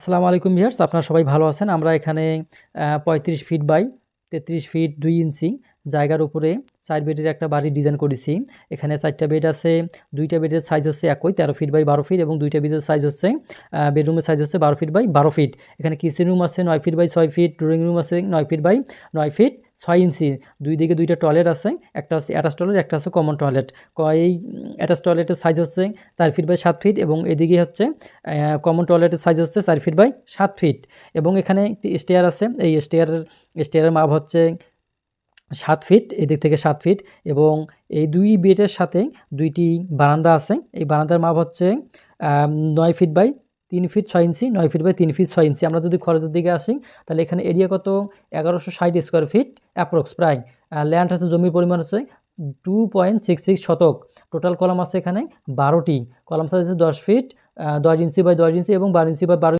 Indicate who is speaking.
Speaker 1: আসসালামু আলাইকুম ভিউয়ার্স, আপনারা সবাই ভালো আছেন? আমরা এখানে পঁয়ত্রিশ ফিট বাই তেত্রিশ ফিট দুই ইঞ্চি জায়গার উপরে চার বেডের একটা বাড়ি ডিজাইন করেছি। এখানে চারটা বেড আছে, দুইটা বেডের সাইজ হচ্ছে একই, তেরো ফিট বাই বারো ফিট এবং দুইটা বেডের সাইজ হচ্ছে বেডরুমের সাইজ হচ্ছে বারো ফিট বাই বারো ফিট। এখানে কিচেন রুম আছে নয় ফিট বাই ছয় ফিট ড্রয়িং রুম আছে নয় ফিট বাই নয় ফিট, ছয় ইঞ্চি। দুই দিকে দুইটা টয়লেট আছে, একটা হচ্ছে অ্যাটাচ টয়লেট একটা হচ্ছে কমন টয়লেট এই অ্যাটাচ টয়লেটের সাইজ হচ্ছে চার ফিট বাই সাত ফিট এবং এদিকে হচ্ছে কমন টয়লেটের সাইজ হচ্ছে চার ফিট বাই সাত ফিট এবং এখানে একটি স্টেয়ার আছে। এই স্টেয়ারের স্টেয়ারের মাপ হচ্ছে সাত ফিট এদিক থেকে সাত ফিট এবং এই দুই বেডের সাথে দুইটি বারান্দা আছে। এই বারান্দার মাপ হচ্ছে নয় ফিট বাই তিন ফিট ছয় ইঞ্চি, নয় ফিট বাই তিন ফিট ছয় ইঞ্চি। আমরা যদি খরচের দিকে আসি, তাহলে এখানে এরিয়া কত? এগারোশো ষাট স্কোয়ার ফিট অ্যাপ্রক্স প্রায়। ল্যান্ড হচ্ছে জমির পরিমাণ হচ্ছে টু পয়েন্ট সিক্স সিক্স শতক। টোটাল কলম আছে এখানে বারোটি। কলম সাইজ আছে দশ ফিট দশ ইঞ্চি বাই দশ ইঞ্চি এবং বারো ইঞ্চি বাই বারো